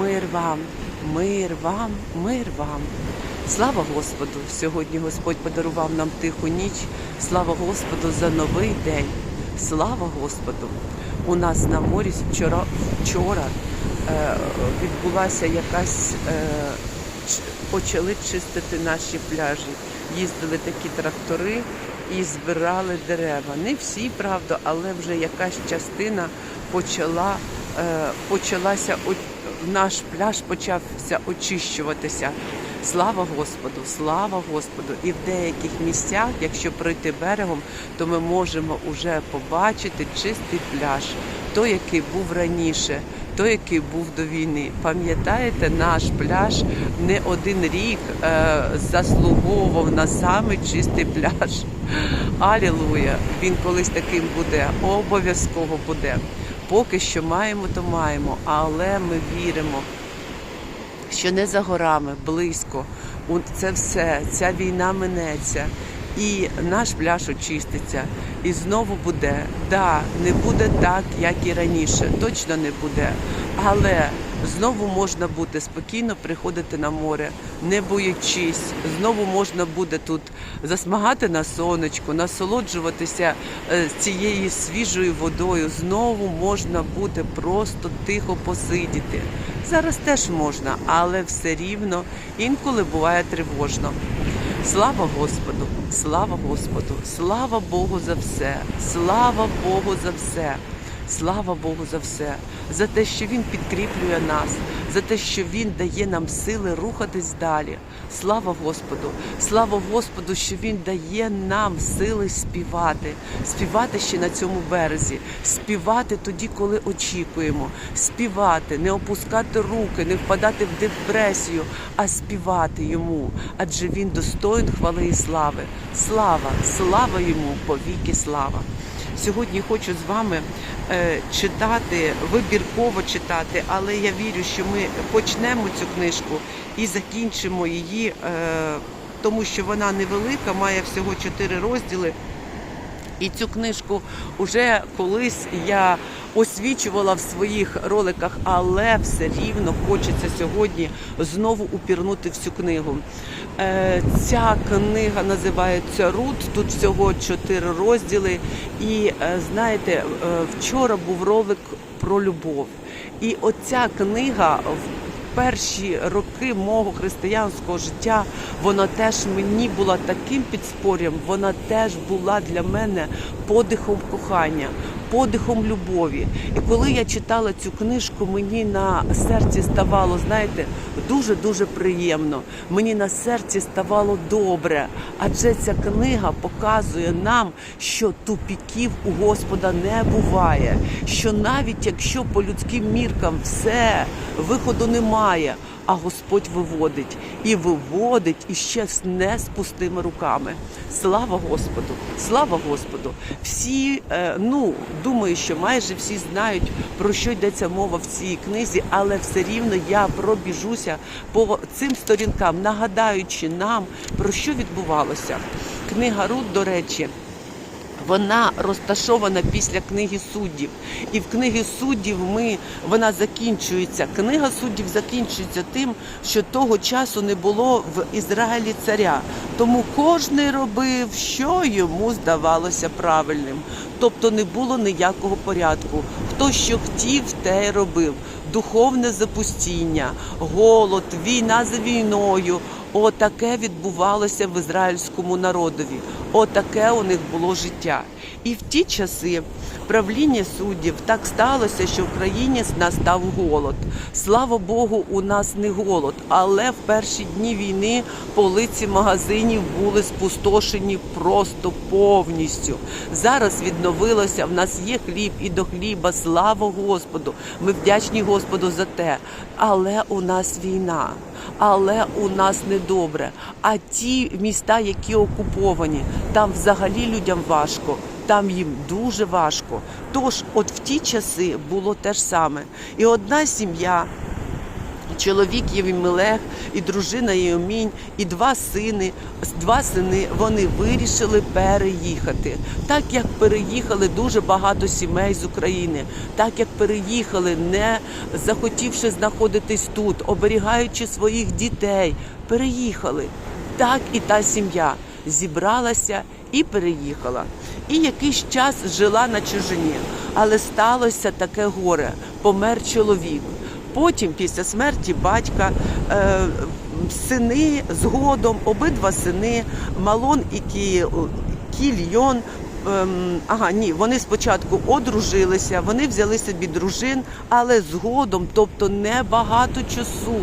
Мир вам, мир вам, мир вам. Слава Господу! Сьогодні Господь подарував нам тиху ніч. Слава Господу за новий день. Слава Господу! У нас на морі вчора, вчора е, відбулася якась. Е, почали чистити наші пляжі. Їздили такі трактори і збирали дерева. Не всі, правда, але вже якась частина почала, е, почалася наш пляж почався очищуватися. Слава Господу, слава Господу! І в деяких місцях, якщо пройти берегом, то ми можемо вже побачити чистий пляж, той, який був раніше, той, який був до війни. Пам'ятаєте, наш пляж не один рік е, заслуговував на самий чистий пляж. Алілуя! Він колись таким буде, обов'язково буде. Поки що маємо, то маємо, але ми віримо, що не за горами, близько. Це все, ця війна минеться. І наш пляж очиститься. І знову буде. Да, не буде так, як і раніше. Точно не буде. Але знову можна буде спокійно приходити на море, не боячись. Знову можна буде тут засмагати на сонечку, насолоджуватися е, цією свіжою водою. Знову можна буде просто тихо посидіти. Зараз теж можна, але все рівно інколи буває тривожно. Слава Господу, слава Господу, слава Богу за все, слава Богу за все, слава Богу за все, за те, що Він підкріплює нас, за те, що Він дає нам сили рухатись далі. Слава Господу, слава Господу, що Він дає нам сили співати, співати ще на цьому березі, співати тоді, коли очікуємо, співати, не опускати руки, не впадати в депресію, а співати йому, адже він достоїн хвали і слави. Слава, слава йому, повіки слава. Сьогодні хочу з вами е, читати, вибірково читати, але я вірю, що ми почнемо цю книжку і закінчимо її, е, тому що вона невелика, має всього чотири розділи. І цю книжку вже колись я освічувала в своїх роликах, але все рівно хочеться сьогодні знову упірнути в цю книгу. Е, Ця книга називається Рут. Тут всього чотири розділи. І е, знаєте, е, вчора був ролик про любов. І оця книга в перші роки мого християнського життя вона теж мені була таким підспорям, вона теж була для мене подихом кохання, подихом любові. І коли я читала цю книжку, мені на серці ставало, знаєте, дуже дуже приємно. Мені на серці ставало добре, адже ця книга показує нам, що тупіків у Господа не буває. Що навіть якщо по людським міркам все виходу немає, а Господь виводить і виводить іще з не з пустими руками. Слава Господу! Слава Господу! Всі, е, ну думаю, що майже всі знають про що йдеться мова в цій книзі, але все рівно я пробіжуся по цим сторінкам, нагадаючи нам про що відбувалося. Книга Рут, до речі. Вона розташована після книги суддів, і в книги суддів ми вона закінчується. Книга суддів закінчується тим, що того часу не було в Ізраїлі царя. Тому кожний робив, що йому здавалося правильним. Тобто не було ніякого порядку. Хто що хотів, те й робив. Духовне запустіння, голод, війна за війною. Отаке відбувалося в ізраїльському народові. Отаке у них було життя. І в ті часи правління суддів так сталося, що в країні настав голод. Слава Богу, у нас не голод, але в перші дні війни полиці магазинів були спустошені просто повністю. Зараз відновилося. В нас є хліб і до хліба. Слава Господу! Ми вдячні Господу за те. Але у нас війна але у нас недобре. А ті міста, які окуповані, там взагалі людям важко. Там їм дуже важко. Тож, от в ті часи було те ж саме. І одна сім'я Чоловік Євімелех і дружина Єомінь, і два сини, два сини вони вирішили переїхати. Так як переїхали дуже багато сімей з України, так як переїхали, не захотівши знаходитись тут, оберігаючи своїх дітей, переїхали. Так і та сім'я зібралася і переїхала. І якийсь час жила на чужині, але сталося таке горе. Помер чоловік. Потім, після смерті батька, е, сини згодом, обидва сини, Малон і Кі, Кільйон. ем, Ага, ні, вони спочатку одружилися, вони взяли собі дружин, але згодом, тобто небагато часу,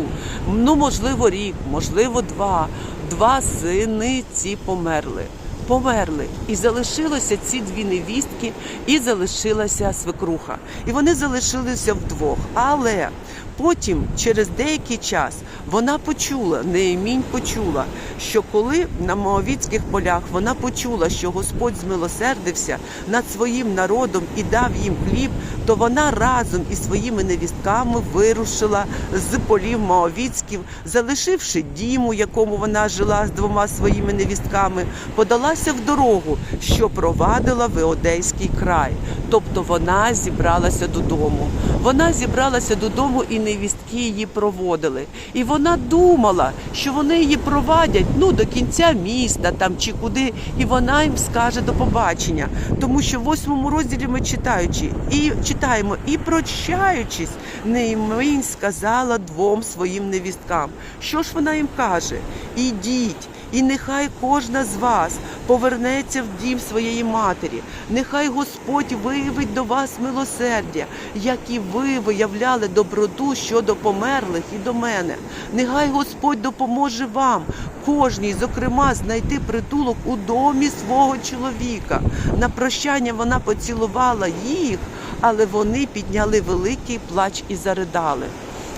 ну можливо, рік, можливо, два. Два сини ці померли. Померли і залишилося ці дві невістки, і залишилася свекруха. І вони залишилися вдвох. Але потім, через деякий час, вона почула, Неемінь почула, що коли на Моавіцьких полях вона почула, що Господь змилосердився над своїм народом і дав їм хліб, то вона разом із своїми невістками вирушила з полів Моавіцьків, залишивши дім, у якому вона жила з двома своїми невістками, подалася в дорогу, що провадила в Іодейський край. Тобто вона зібралася додому. Вона зібралася додому, і невістки її проводили. І вона думала, що вони її провадять ну до кінця міста там чи куди, і вона їм скаже до побачення. Тому що в восьмому розділі ми читаючи і читаємо, і прощаючись, Нейминь сказала двом своїм невісткам. Що ж вона їм каже? Ідіть. І нехай кожна з вас повернеться в дім своєї матері. Нехай Господь виявить до вас милосердя, як і ви виявляли доброту щодо померлих і до мене. Нехай Господь допоможе вам, кожній, зокрема, знайти притулок у домі свого чоловіка. На прощання вона поцілувала їх, але вони підняли великий плач і заридали.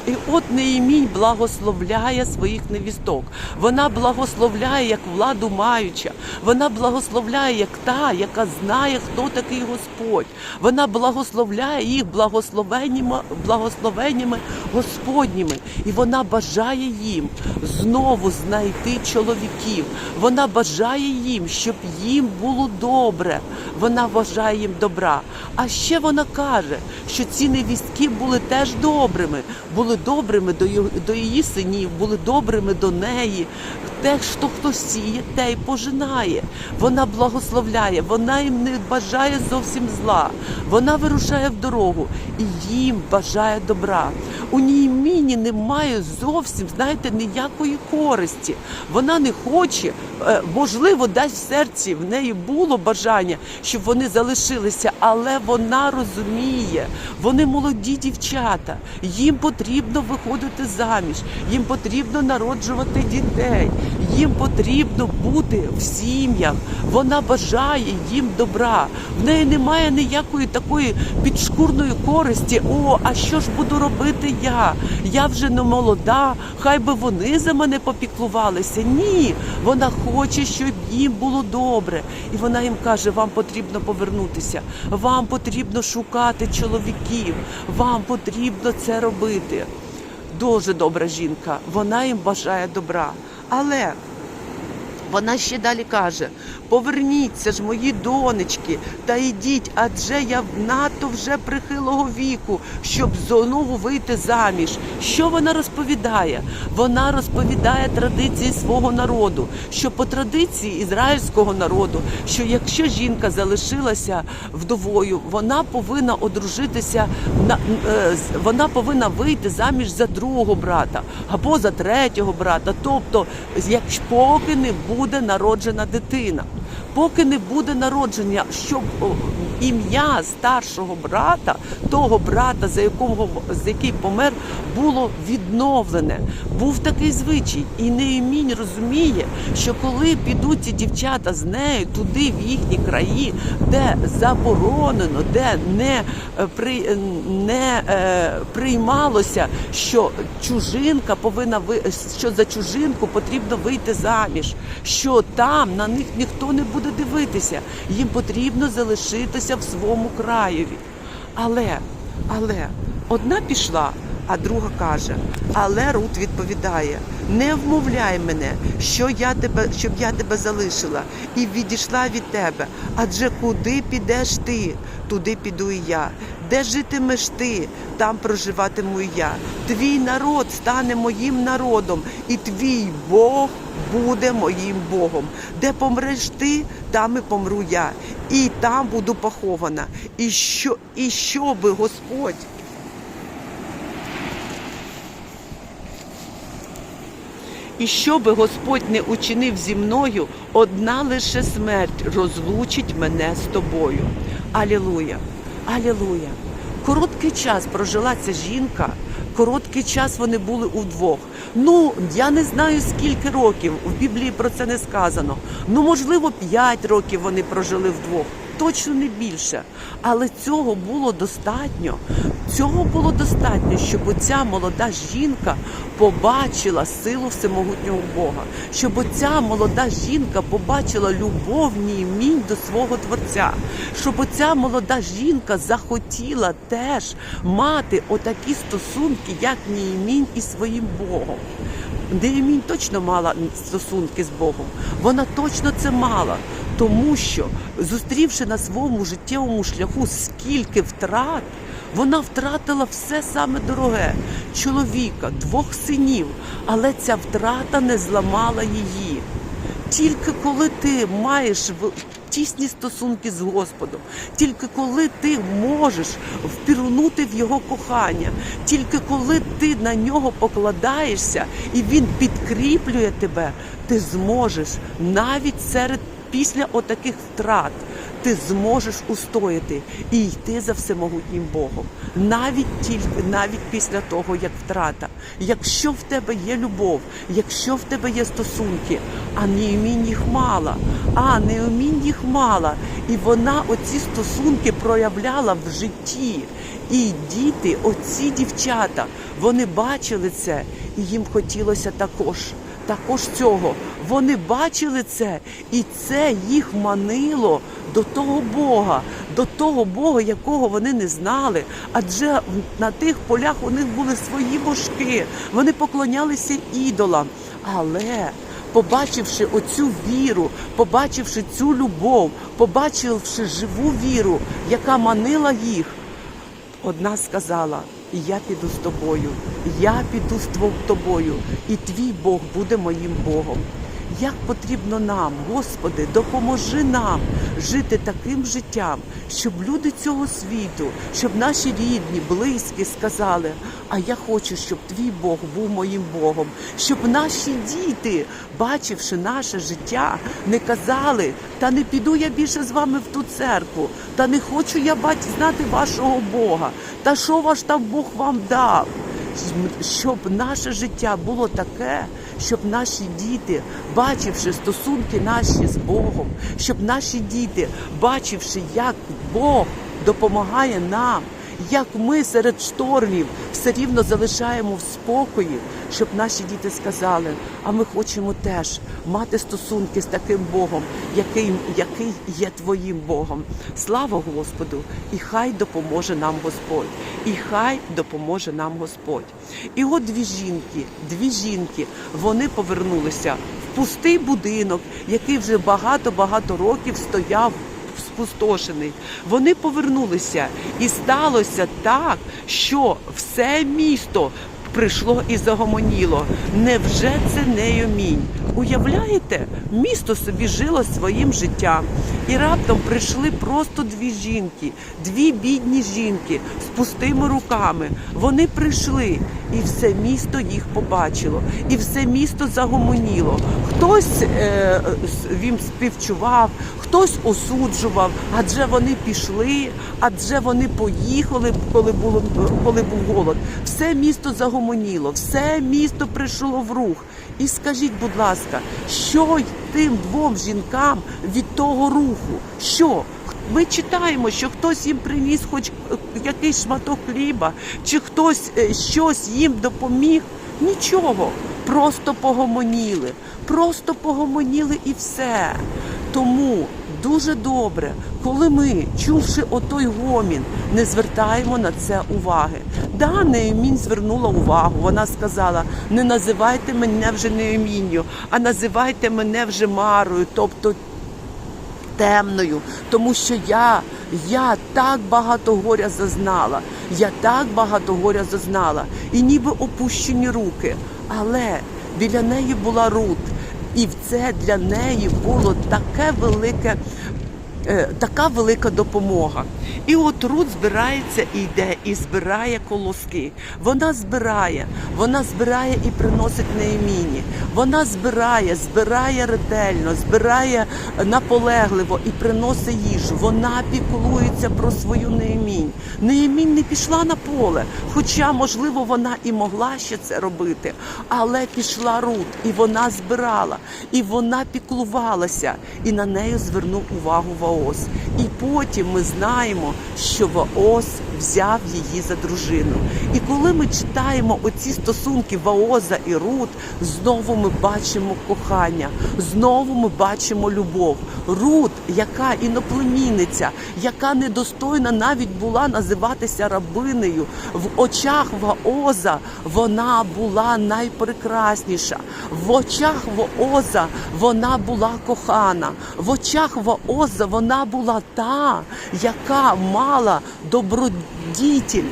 І от Неємінь благословляє своїх невісток. Вона благословляє як владу маюча. Вона благословляє як та, яка знає, хто такий Господь. Вона благословляє їх благословеннями, благословеннями Господніми. І вона бажає їм знову знайти чоловіків. Вона бажає їм, щоб їм було добре. Вона бажає їм добра. А ще вона каже, що ці невістки були теж добрими, були добрими до її, синів, були добрими до неї. Те, що хто сіє, те й пожинає. Вона благословляє, вона їм не бажає зовсім зла. Вона вирушає в дорогу і їм бажає добра. У Нійміні немає зовсім, знаєте, ніякої користі. Вона не хоче, е, можливо, десь в серці в неї було бажання, щоб вони залишилися, але вона розуміє, вони молоді дівчата, їм потрібно виходити заміж, їм потрібно народжувати дітей, їм потрібно бути в сім'ях. Вона бажає їм добра. В неї немає ніякої такої підшкурної користі. О, а що ж буду робити я? Я вже не молода, хай би вони за мене попіклувалися. Ні, вона хоче, щоб їм було добре. І вона їм каже: вам потрібно повернутися, вам потрібно шукати чоловіків, вам потрібно це робити. Дуже добра жінка, вона їм бажає добра. Але вона ще далі каже: поверніться ж, мої донечки, та йдіть, адже я надто вже прихилого віку, щоб знову вийти заміж. Що вона розповідає? Вона розповідає традиції свого народу, що по традиції ізраїльського народу, що якщо жінка залишилася вдовою, вона повинна одружитися на е, вона повинна вийти заміж за другого брата або за третього брата. Тобто, як поки не буде народжена дитина, поки не буде народження, щоб ім'я старшого брата, того брата, за якого з який помер, було відновлене. Був такий звичай, і Неемінь розуміє, що коли підуть ці дівчата з нею туди, в їхні краї, де заборонено, де не, е, при, не е, приймалося, що чужинка повинна ви що за чужинку потрібно вийти заміж, що там на них ніхто не буде дивитися, їм потрібно залишитися в своєму краєві. Але, але одна пішла, А друга каже: Але Рут відповідає: не вмовляй мене, що я тебе, щоб я тебе залишила і відійшла від тебе. Адже куди підеш ти, туди піду і я. Де житимеш ти, там проживатиму і я. Твій народ стане моїм народом, і твій Бог буде моїм Богом. Де помреш ти, там і помру я, і там буду похована. І що, і що би Господь І що би Господь не учинив зі мною, одна лише смерть розлучить мене з тобою. Алілуя! Алілуя! Короткий час прожила ця жінка, короткий час вони були удвох. Ну, я не знаю скільки років, в Біблії про це не сказано. Ну, можливо, п'ять років вони прожили вдвох. Точно не більше. Але цього було достатньо. Цього було достатньо, щоб оця молода жінка побачила силу всемогутнього Бога, щоб оця молода жінка побачила любов німінь до свого Творця, щоб оця молода жінка захотіла теж мати отакі стосунки, як Німінь із своїм Богом. Неємінь точно мала стосунки з Богом. Вона точно це мала, тому що, зустрівши на своєму життєвому шляху скільки втрат, вона втратила все саме дороге чоловіка, двох синів, але ця втрата не зламала її. Тільки коли ти маєш тісні стосунки з Господом, тільки коли ти можеш впірнути в Його кохання, тільки коли ти на нього покладаєшся і Він підкріплює тебе, ти зможеш навіть серед після отаких втрат. Ти зможеш устояти і йти за всемогутнім Богом, навіть тільки навіть після того, як втрата. Якщо в тебе є любов, якщо в тебе є стосунки, а Неомінь їх мала, а Неомінь їх мала, і вона оці стосунки проявляла в житті. І діти, оці дівчата, вони бачили це, і їм хотілося також також цього. Вони бачили це, і це їх манило до того Бога, до того Бога, якого вони не знали. Адже на тих полях у них були свої божки, вони поклонялися ідолам. Але побачивши оцю віру, побачивши цю любов, побачивши живу віру, яка манила їх, Одна сказала: Я піду з тобою, я піду з тобою, і твій Бог буде моїм Богом. Як потрібно нам, Господи, допоможи нам жити таким життям, щоб люди цього світу, щоб наші рідні, близькі сказали: А я хочу, щоб твій Бог був моїм Богом, щоб наші діти, бачивши наше життя, не казали, та не піду я більше з вами в ту церкву, та не хочу я бать знати вашого Бога, та що ваш там Бог вам дав? Щоб наше життя було таке, щоб наші діти, бачивши стосунки наші з Богом, щоб наші діти, бачивши, як Бог допомагає нам, як ми серед штормів все рівно залишаємо в спокої, щоб наші діти сказали, а ми хочемо теж мати стосунки з таким Богом, який, який є твоїм Богом. Слава Господу! І хай допоможе нам Господь, і хай допоможе нам Господь. І от дві жінки, дві жінки, вони повернулися в пустий будинок, який вже багато-багато років стояв спустошений. Вони повернулися, і сталося так, що все місто прийшло і загомоніло. Невже це не Йомінь? Уявляєте, місто собі жило своїм життям, і раптом прийшли просто дві жінки, дві бідні жінки з пустими руками. Вони прийшли, і все місто їх побачило, і все місто загомоніло. Хтось е, їм співчував, хтось осуджував, адже вони пішли, адже вони поїхали, коли було коли був голод. Все місто загомоніло, все місто прийшло в рух. І скажіть, будь ласка, що тим двом жінкам від того руху? Що? Ми читаємо, що хтось їм приніс хоч е, якийсь шматок хліба, чи хтось е, щось їм допоміг. Нічого, просто погомоніли, просто погомоніли і все. Тому дуже добре, коли ми, чувши отой гомін, не звертаємо на це уваги. Да, Неемінь звернула увагу. Вона сказала: не називайте мене вже Неемінню, а називайте мене вже Марою, тобто темною, тому що я, я так багато горя зазнала, я так багато горя зазнала, і ніби опущені руки. Але біля неї була Рут, і це для неї було таке велике. е, Така велика допомога. І от Рут збирається і йде, і збирає колоски. Вона збирає, вона збирає і приносить Нееміні. Вона збирає, збирає ретельно, збирає наполегливо і приносить їжу. Вона піклується про свою Неемінь. Неемінь не пішла на поле, хоча, можливо, вона і могла ще це робити. Але пішла Рут, і вона збирала, і вона піклувалася, і на неї звернув увагу Ваос. І потім ми знаємо, що Ваос взяв її за дружину. І коли ми читаємо оці стосунки Ваоза і Рут, знову ми бачимо кохання, знову ми бачимо любов. Рут, яка іноплемінниця, яка недостойна навіть була називатися рабинею, в очах Ваоза вона була найпрекрасніша. В очах Ваоза вона була кохана. В очах Ваоза вона була та, яка мала добродітель,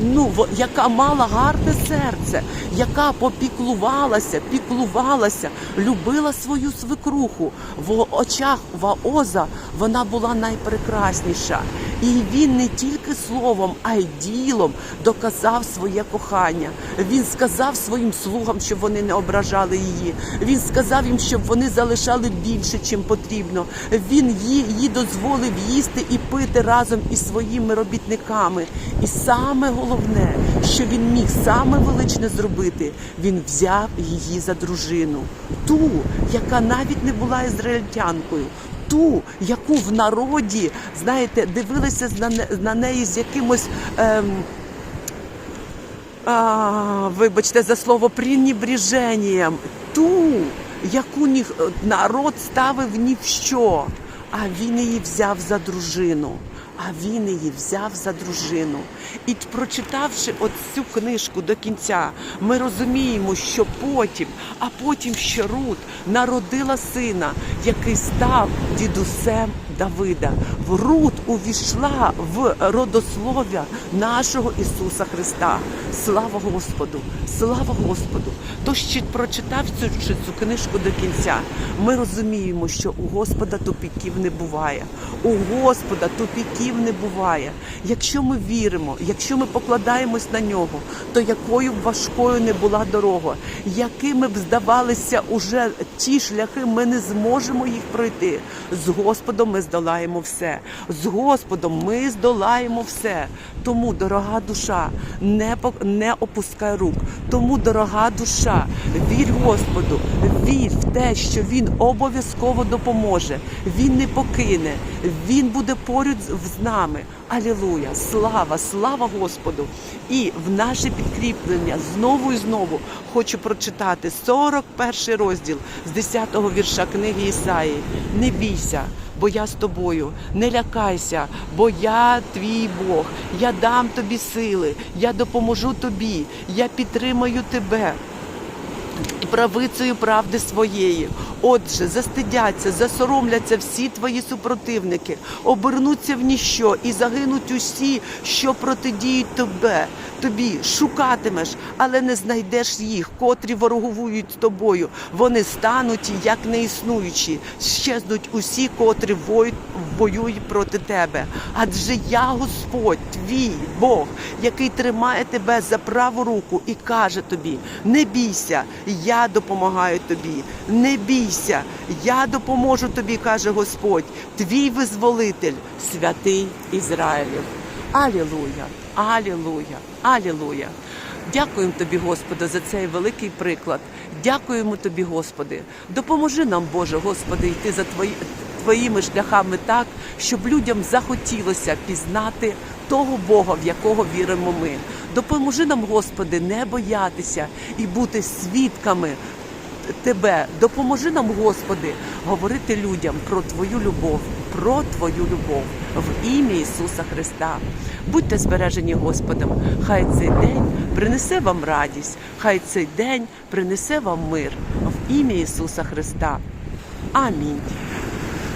ну, яка мала гарне серце, яка попіклувалася, піклувалася, любила свою свекруху. В очах Ваоза вона була найпрекрасніша. І він не тільки словом, а й ділом доказав своє кохання. Він сказав своїм слугам, щоб вони не ображали її. Він сказав їм, щоб вони залишали більше, чим потрібно. Він їй, дозволив їсти і пити разом із своїми робітниками. І саме головне, що він міг саме величне зробити, він взяв її за дружину, ту, яка навіть не була ізраїльтянкою. Ту, яку в народі, знаєте, дивилися на, неї з якимось ем, а, вибачте за слово пренебреженням, ту, яку народ ставив ні в що, а він її взяв за дружину. А він її взяв за дружину. І прочитавши прочитавши оцю книжку до кінця, ми розуміємо, що потім, а потім ще Рут народила сина, який став дідусем Давида. В Рут увійшла в родослов'я нашого Ісуса Христа. Слава Господу! Слава Господу! Тож, ще прочитав цю цю книжку до кінця, ми розуміємо, що у Господа тупіків не буває. У Господа тупіків не буває. Якщо ми віримо, якщо ми покладаємось на нього, то якою б важкою не була дорога, якими б здавалися уже ті шляхи, ми не зможемо їх пройти. З Господом ми здолаємо все. З Господом ми здолаємо все. Тому, дорога душа, не не опускай рук. Тому, дорога душа, вір Господу, вір в те, що Він обов'язково допоможе. Він не покине, Він буде поряд з- нами. Алілуя! Слава, слава Господу! І в наше підкріплення знову і знову хочу прочитати 41 розділ з 10 вірша книги Ісаї. Не бійся, бо я з тобою. Не лякайся, бо я твій Бог. Я дам тобі сили, я допоможу тобі, я підтримаю тебе правицею правди своєї. Отже, застидяться, засоромляться всі твої супротивники, обернуться в ніщо і загинуть усі, що протидіють тебе. Тобі шукатимеш, але не знайдеш їх, котрі ворогують з тобою. Вони стануть як неіснуючі, щезнуть усі, котрі воюють, воюють проти тебе. Адже я Господь, твій Бог, який тримає тебе за праву руку і каже тобі: не бійся, я допомагаю тобі. Не бійся, я допоможу тобі, каже Господь, твій визволитель, святий Ізраїлів. Алілуя, алілуя, алілуя. Дякуємо тобі, Господи, за цей великий приклад. Дякуємо тобі, Господи. Допоможи нам, Боже, Господи, йти за твої, твоїми шляхами так, щоб людям захотілося пізнати того Бога, в якого віримо ми. Допоможи нам, Господи, не боятися і бути свідками Тебе, допоможи нам, Господи, говорити людям про Твою любов, про Твою любов в ім'я Ісуса Христа. Будьте збережені Господом. Хай цей день принесе вам радість, хай цей день принесе вам мир в ім'я Ісуса Христа. Амінь.